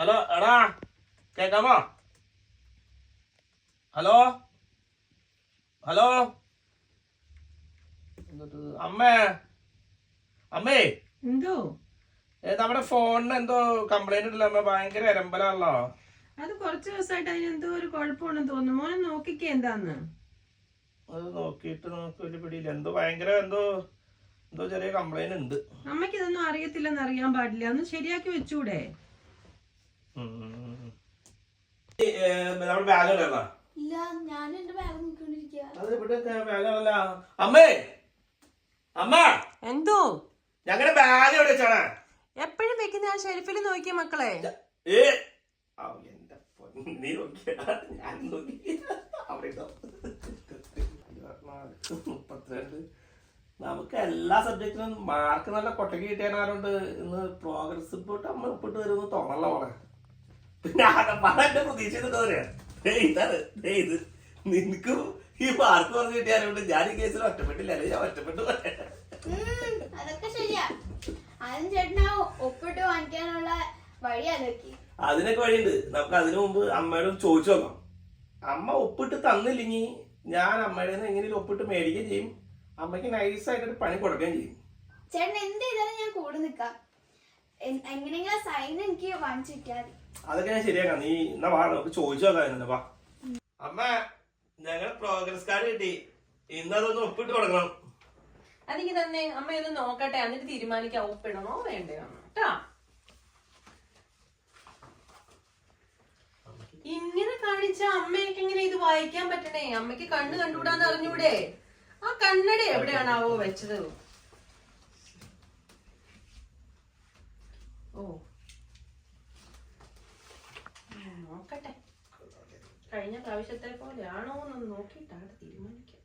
Hello എടാ കേക്കാമോ hello hello അമ്മേ? അമ്മേ? എന്തോ? നമ്മുടെ ഫോണിന് എന്തോ കംപ്ലൈന്റ് ഉണ്ടല്ലോ അമ്മ? ഭയങ്കര അരമ്പലാണല്ലോ അത് കുറച്ച് ദിവസമായിട്ട് അതിന് എന്തോ ഒരു കുഴപ്പമുണ്ടെന്ന് തോന്നുന്നു. മോനെ നോക്കിക്കേ എന്താന്ന്. അത് നോക്കിയിട്ട് നമുക്ക് വലിയ പിടിയില്ല. എന്തോ ഭയങ്കര എന്തോ എന്തോ ചെറിയ കംപ്ലൈന്റ് ഉണ്ട്. അമ്മയ്ക്ക് ഇതൊന്നും അറിയത്തില്ലെന്ന് അറിയാൻ പാടില്ല. ഒന്ന് ശരിയാക്കി വെച്ചൂടെ? നമ്മുടെ ബാഗ് ഉണ്ടായിരുന്നാ ഇല്ല ഞാൻ എന്റെ ബാഗ് നോക്കിക്കൊണ്ടിരിക്കുക അമ്മേ! അമ്മ! എന്തോ? ഞങ്ങളുടെ ബാഗ് എവിടെ വെച്ചാണ്? എപ്പോഴും വെക്കുന്ന ആ ഷെൽഫിൽ നോക്കിയ മക്കളെ. ഏ! എന്റെ നീ നോക്കിയാ. ഞാൻ നോക്കി അവിടെ ഇട്ടോ. ഇരുപത്തിനാല്, മുപ്പത്തിരണ്ട്. നമുക്ക് എല്ലാ സബ്ജക്റ്റിനും മാർക്ക് നല്ല കൊട്ടക്ക് കിട്ടിയാനാരുണ്ട് ഇന്ന് പ്രോഗ്രസ് റിപ്പോർട്ട് അമ്മ ഒപ്പിട്ട് വരുമെന്ന് തോന്നല്ല മോളെ. പിന്നെ ആകപ്പാടെ പ്രതീക്ഷ ഇതാണ് ഇത്. നിനക്കും ഈ മാർക്ക് പറഞ്ഞു കിട്ടിയാലുണ്ട് ഞാൻ ഈ കേസിൽ ഒറ്റപ്പെട്ടില്ല. അല്ലെങ്കിൽ ഞാൻ ഒറ്റപ്പെട്ടു അതൊക്കെ ശരിയാ. അതും ചേട്ടനാ ഒപ്പിട്ട് വാങ്ങിക്കാനുള്ള വഴി അതൊക്കെ അതിനൊക്കെ വഴിയുണ്ട്. നമുക്ക് അതിനു മുമ്പ് അമ്മയോട് ചോദിച്ചു നോക്കാം. അമ്മ ഒപ്പിട്ട് തന്നില്ലെങ്കിൽ ഞാൻ അമ്മയുടെ നിന്ന് എങ്ങനെയും ഒപ്പിട്ട് മേടിക്കുകയും ചെയ്യും. അമ്മയ്ക്ക് നൈസായിട്ടൊരു പണി കൊടുക്കുകയും ചെയ്യും. ചേട്ടൻ എന്ത് ചെയ്താലും ഞാൻ കൂടെ നിൽക്കാം. എങ്ങനെയെങ്കിലും സൈൻ എനിക്ക് വാങ്ങിച്ചു കിട്ടിയാൽ അതൊക്കെ ഞാൻ ശരിയാക്കാം. നീ എന്നാ വാ നമുക്ക് ചോദിച്ചു നോക്കാം വാ. അമ്മ ഞങ്ങൾ പ്രോഗ്രസ് കാർഡ് കിട്ടി. ഇന്ന് അതൊന്ന് ഒപ്പിട്ട് കൊടുക്കണം അതെനിക്ക് തന്നെ അമ്മ ഒന്ന് നോക്കട്ടെ എന്നിട്ട് തീരുമാനിക്കാം. ഒപ്പിടണോ വേണ്ടയോ? കേട്ടാ ഇങ്ങനെ കാണിച്ച അമ്മയ്ക്ക് എങ്ങനെ ഇത് വായിക്കാൻ പറ്റണേ? അമ്മയ്ക്ക് കണ്ണ് കണ്ടുകൂടാന്ന് അറിഞ്ഞൂടെ? ആ കണ്ണട എവിടെയാണാവോ വെച്ചത്? ഓ ഉം, നോക്കട്ടെ പ്രാവശ്യത്തെ പോലെയാണോ എന്ന് നോക്കിയിട്ടാണ് തീരുമാനിക്കാം.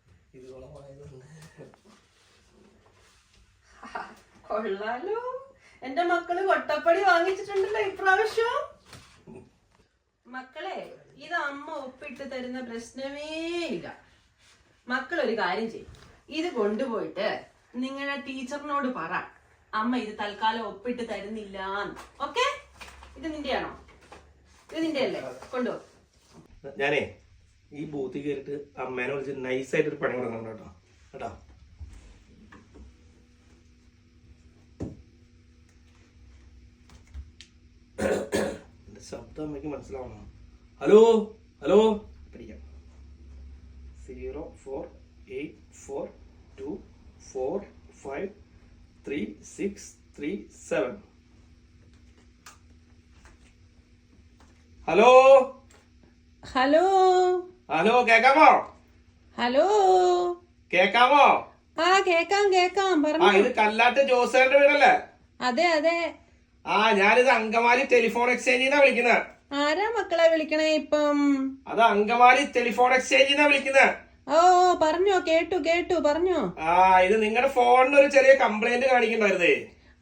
കൊള്ളാലോ. എന്റെ മക്കൾ കൊട്ടപ്പടി വാങ്ങിച്ചിട്ടുണ്ടല്ലോ ഇപ്രാവശ്യം. മക്കളെ ഇത് അമ്മ ഒപ്പിട്ട് തരുന്ന പ്രശ്നമേ ഇല്ല. മക്കൾ ഒരു കാര്യം ചെയ്യും. ഇത് കൊണ്ടുപോയിട്ട് നിങ്ങളെ ടീച്ചറിനോട് പറ. അമ്മ ഇത് തൽക്കാലം ഒപ്പിട്ട് തരുന്നില്ല ഓക്കെ? ഇത് നിന്റെയാണോ? ഇത് നിന്റെ അല്ലേ കൊണ്ടുപോ. ഞാനേ ഈ ബൂത്തിൽ കയറിയിട്ട് അമ്മേനെ വിളിച്ച് നൈസായിട്ടൊരു പണി കൊടുക്കണം കേട്ടോ. കേട്ടോ? ശബ്ദം അമ്മയ്ക്ക് മനസ്സിലാവണം ഹലോ? ഹലോ? പഠിക്കാം zero four eight four two four five three six three seven hello hello. Hello കേക്കാമോ? ഹലോ. കേക്കാമോ? ആ കേക്കാം കേക്കാം. ആ പറഞ്ഞു. ഇത് കല്ലാട്ട് ജോസേന്റെ വീടല്ലേ? അതെ അതെ. ആ ഞാനിത് അങ്കമാലി ടെലിഫോൺ എക്സ്ചേഞ്ചിന്നാ വിളിക്കുന്നത് ആരാ മക്കളെ വിളിക്കണേ ഇപ്പം? അത് അങ്കമാലി ടെലിഫോൺ എക്സ്ചേഞ്ചിന്നാ വിളിക്കുന്നത് ഓ പറഞ്ഞോ കേട്ടു കേട്ടു പറഞ്ഞോ. ആ ഇത് നിങ്ങളുടെ ഫോണിന് ഒരു ചെറിയ കംപ്ലൈന്റ് കാണിക്കണ്ടായിരുന്നേ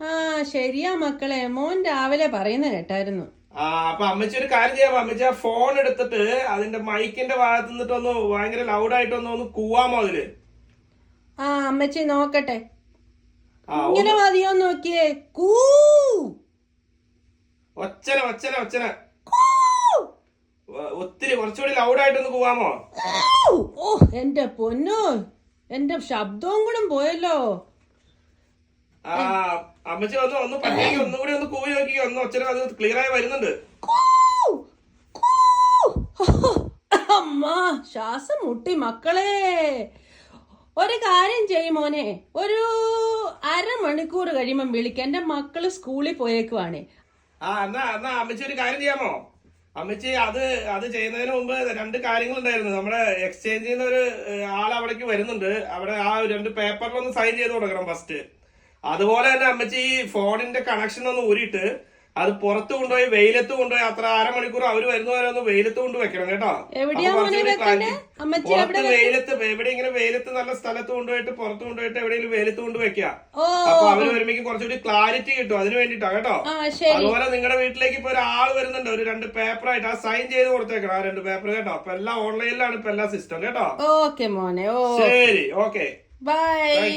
ആ ശരിയാ മക്കളെ. മോൻ രാവിലെ പറയുന്ന കേട്ടായിരുന്നു. അപ്പൊ അമ്മച്ചി ഒരു കാര്യം ചെയ്യാം. അമ്മച്ചി ആ ഫോൺ എടുത്തിട്ട് അതിന്റെ മൈക്കിന്റെ ഭാഗത്ത് നിന്നിട്ട് ഒന്ന് ഭയങ്കര ലൗഡായിട്ടൊന്ന് ഒന്ന് കൂവാമോ അതിൽ? ആ അമ്മച്ചി നോക്കട്ടെ. ഇങ്ങനെ മതിയോ നോക്കിയേ. കൂ ഒച്ചന ഒച്ചന ഒച്ചന. ഒത്തിരി കുറച്ചുകൂടി ലൗഡായിട്ടൊന്ന് കൂവാമോ! ഓ എന്റെ പൊന്നോ. എന്റെ ശബ്ദവും കൂടെ പോയല്ലോ. ആ അമ്മച്ചി ഒന്ന് ഒന്ന് പട്ടിക്ക് ഒന്നും കൂടി ഒന്ന് കൂവി നോക്കി ഒന്ന് ഒച്ചന അത് ക്ലിയർ ആയി വരുന്നുണ്ട്. കൂ! കൂ! അമ്മ ശ്വാസം മുട്ടി മക്കളെ. ഒരു കാര്യം ചെയ്യും മോനെ. ഒരു അരമണിക്കൂർ കഴിയുമ്പം വിളിക്കാം. എന്റെ മക്കൾ സ്കൂളിൽ പോയേക്കുവാണ്. ആ എന്നാ എന്നാ അമ്മച്ചി ഒരു കാര്യം ചെയ്യാമോ? അമ്മച്ചി അത് അത് ചെയ്യുന്നതിന് മുമ്പ് രണ്ട് കാര്യങ്ങൾ ഉണ്ടായിരുന്നു നമ്മുടെ എക്സ്ചേഞ്ചിൽ നിന്ന് ഒരു ആൾ അവിടേക്ക് വരുന്നുണ്ട്. അവിടെ ആ രണ്ട് പേപ്പറിലൊന്ന് സൈൻ ചെയ്ത് കൊടുക്കണം ഫസ്റ്റ് അതുപോലെ തന്നെ അമ്മച്ചി ഈ ഫോണിന്റെ കണക്ഷൻ ഒന്ന് ഊരിയിട്ട് അത് പുറത്ത് കൊണ്ടുപോയി വെയിലത്ത് കൊണ്ടുപോയി അത്ര അരമണിക്കൂർ അവർ വരുന്നവരെ ഒന്ന് വെയിലത്ത് കൊണ്ട് വെക്കണം കേട്ടോ. പുറത്ത് വെയിലത്ത് എവിടെ ഇങ്ങനെ വെയിലത്ത് നല്ല സ്ഥലത്ത് കൊണ്ടുപോയിട്ട് പുറത്ത് കൊണ്ടുപോയിട്ട് എവിടെയെങ്കിലും വെയിലത്ത് കൊണ്ട് വെക്കുക അപ്പൊ അവർ വരുമ്പോഴേക്കും കുറച്ചുകൂടി ക്ലാരിറ്റി കിട്ടും അതിന് വേണ്ടിട്ടാ കേട്ടോ. അതുപോലെ നിങ്ങളുടെ വീട്ടിലേക്ക് ഇപ്പൊ ഒരാൾ വരുന്നുണ്ട് ഒരു രണ്ട് പേപ്പർ ആയിട്ട് ആ സൈൻ ചെയ്ത് കൊടുത്തേക്കണം ആ രണ്ട് പേപ്പർ കേട്ടോ. അപ്പൊ എല്ലാം ഓൺലൈനിലാണ് ഇപ്പൊ എല്ലാ സിസ്റ്റം കേട്ടോ. ഓക്കെ മോനെ ഓ. ശരി ഓക്കെ ബൈ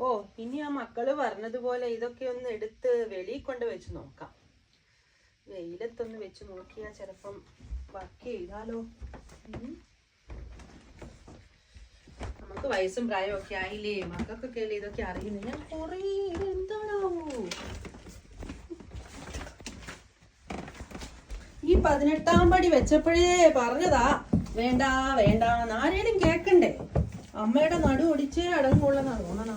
ഓ ഇനി ആ മക്കൾ പറഞ്ഞതുപോലെ ഇതൊക്കെ ഒന്ന് എടുത്ത് വെളിയിൽ കൊണ്ട് വെച്ച് നോക്കാം. വെയിലത്തൊന്ന് വെച്ച് നോക്കിയാൽ ചിലപ്പം വർക്ക് ചെയ്താലോ? നമുക്ക് വയസ്സും പ്രായവും ഒക്കെ ആയില്ലേ മക്കൾക്കൊക്കെ അല്ലേ ഇതൊക്കെ അറിയുന്നത് ഞാൻ കൊറേ എന്താണോ ഈ പതിനെട്ടാം പടി വെച്ചപ്പോഴേ പറഞ്ഞതാ വേണ്ട വേണ്ട ആരേലും കേക്കണ്ടേ? അമ്മയുടെ നടു ഒടിച്ചേ അടങ്ങുള്ളതാ തോന്നണ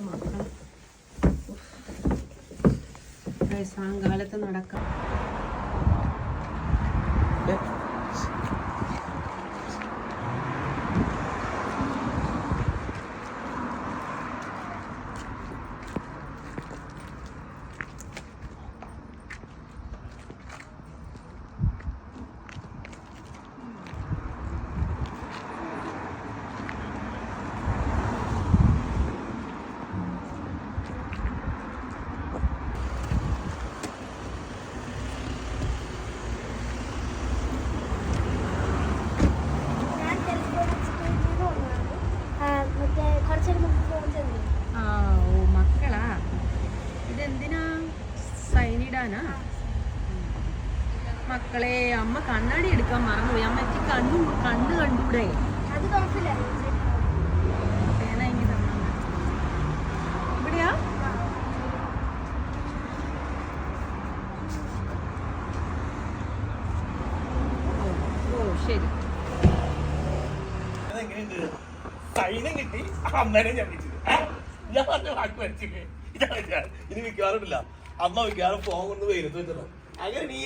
വയസ്സാങ്കാലത്ത് നടക്കാം ഞാൻ ടെലിഫോൺ എക്സ്ചേഞ്ചിൽ നിന്ന് വന്നതാണ് ആ, മറ്റേ കുറച്ചൊരു മുമ്പ് ഫോൺ ചെന്നു ആ ഓ മക്കളാ ഇതെന്തിനാ സൈനിടാനാ മക്കളെ അമ്മ കണ്ണാടി എടുക്കാൻ മറന്നുപോയി. അമ്മയ്ക്ക് കണ്ണു കണ്ണ് കണ്ടൂടെ? അത് കുഴപ്പമില്ല പേന ഇങ്ങ് തന്നാ. ഇവിടെയാ? ഓ, ശരി. സൈന്യം കിട്ടി അമ്മേനെ ഞാൻ വിളിച്ചത്? ഞാൻ പറഞ്ഞ വാക്ക് വരച്ചില്ലേ ഇതാണ് ഇനി മിക്കവാറുമില്ല അമ്മ മിക്കവാറും ഫോൺ കൊണ്ട് വെയിലത്ത് അങ്ങനെ നീ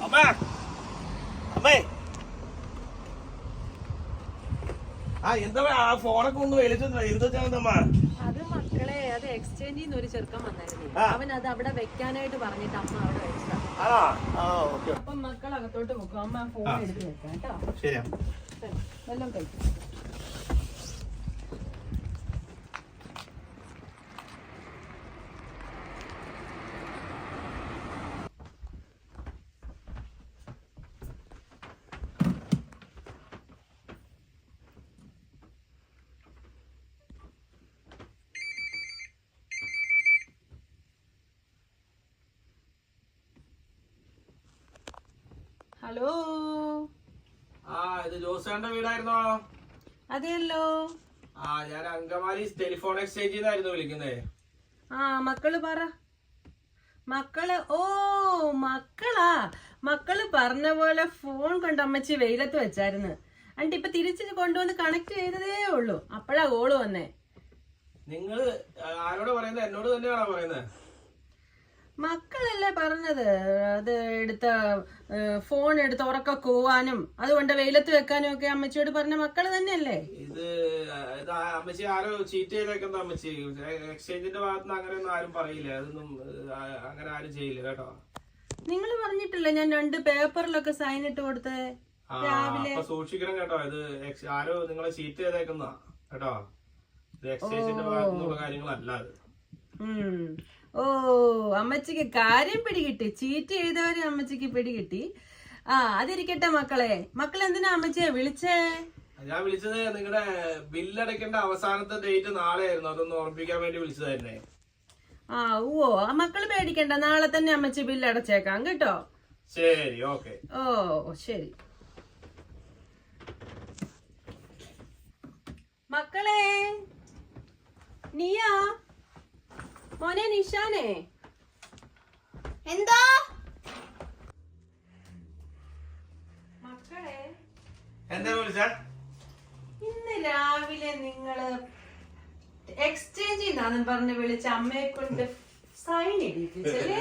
അമ്മ എന്താ ആ ഫോണൊക്കെ ഒന്ന് വെയിലത്ത് അത് മക്കളെ അത് ഒരു ചെറുക്കൻ വന്നായിരുന്നു. അവൻ അത് അവിടെ വെക്കാനായിട്ട് പറഞ്ഞിട്ട് അമ്മ അവിടെ വെച്ചതാ അപ്പം മക്കൾ അകത്തോട്ട് വെക്കും അമ്മ ഫോൺ എടുത്ത് വെക്കാം കേട്ടോ. ശരി. വെല്ലം കഴിക്കും. ഹലോ. ആ ഇത് ജോസേന്റെ വീടായിരുന്നോ? അതെയല്ലോ. ആ ഞാൻ അങ്കമാലി ടെലിഫോൺ എക്സ്ചേഞ്ചിൽ നിന്നായിരുന്നു വിളിക്കുന്നേ. ആ മക്കൾ പറ. മക്കൾ ഓ മക്കളാ. മക്കൾ പറഞ്ഞ പോലെ ഫോൺ കൊണ്ട് അമ്മച്ചി വെയിലത്ത് വെച്ചായിരുന്നു. എന്നിട്ട് ഇപ്പൊ തിരിച്ചു കൊണ്ടുവന്ന് കണക്ട് ചെയ്തതേ ഉള്ളൂ. അപ്പഴാ കോൾ വന്നേ. നിങ്ങൾ ആരോട് പറയുന്നത് എന്നോട് തന്നെയാണോ പറയുന്നത് മക്കളല്ലേ പറഞ്ഞത്? അത് എടുത്ത ഫോൺ എടുത്ത് ഉറക്ക കൂവാനും അതുകൊണ്ട് വെയിലത്ത് വെക്കാനും ഒക്കെ അമ്മച്ചിയോട് പറഞ്ഞ മക്കൾ തന്നെയല്ലേ? ഇത് അമ്മച്ചി ആരോ ചീറ്റ് ചെയ്തേക്കുന്ന അമ്മച്ചി. എക്സ്ചേഞ്ചിന്റെ ഭാഗത്തുനിന്ന് അങ്ങനെയൊന്നും ആരും പറയില്ല. അതൊന്നും അങ്ങനെ ആരും ചെയ്യില്ല കേട്ടോ. നിങ്ങൾ പറഞ്ഞിട്ടില്ല ഞാൻ രണ്ട് പേപ്പറിലൊക്കെ സൈൻ ഇട്ട് കൊടുത്തേ? രാവിലെ. സൂക്ഷിക്കണം കേട്ടോ. ഇത് ആരോ നിങ്ങളെ ചീറ്റ് ചെയ്തേക്കുന്ന കേട്ടോ. ഇത് എക്സ്ചേഞ്ചിന്റെ ഭാഗത്തുനിന്നുള്ള കാര്യങ്ങളല്ല അത്. ഓ അമ്മച്ചിക്ക് കാര്യം പിടികിട്ടി ചീറ്റ് ചെയ്തവരെ അമ്മച്ചിക്ക് പിടികിട്ടി ആ അതിരിക്കട്ടെ മക്കളെ. മക്കൾ എന്തിനാ അമ്മച്ചിയെ വിളിച്ചേ? ഞാൻ വിളിച്ചത് നിങ്ങളുടെ ബില്ലടയ്ക്കേണ്ട അവസാനത്തെ ഡേറ്റ് നാളെ ആയിരുന്നു അതൊന്ന് ഓർമ്മിപ്പിക്കാൻ വേണ്ടി വിളിച്ചതായിരുന്നേ. ആ ഓ ആ മക്കൾ പേടിക്കണ്ട. നാളെ തന്നെ അമ്മച്ചി ബില്ല് അടച്ചേക്കാം കേട്ടോ. ശരി ഓക്കെ. ഓ ശരി. മക്കളെ നീയാ? മോനെ നിഷാനെ. എന്തോ? മക്കളെ. എന്താ വിളിച്ചാ? ഇന്ന് രാവിലെ നിങ്ങൾ എക്സ്ചേഞ്ച് ചെയ്യുന്നാന്നും പറഞ്ഞ് വിളിച്ച അമ്മയെ കൊണ്ട് സൈൻ ഇടിപ്പിച്ചല്ലേ.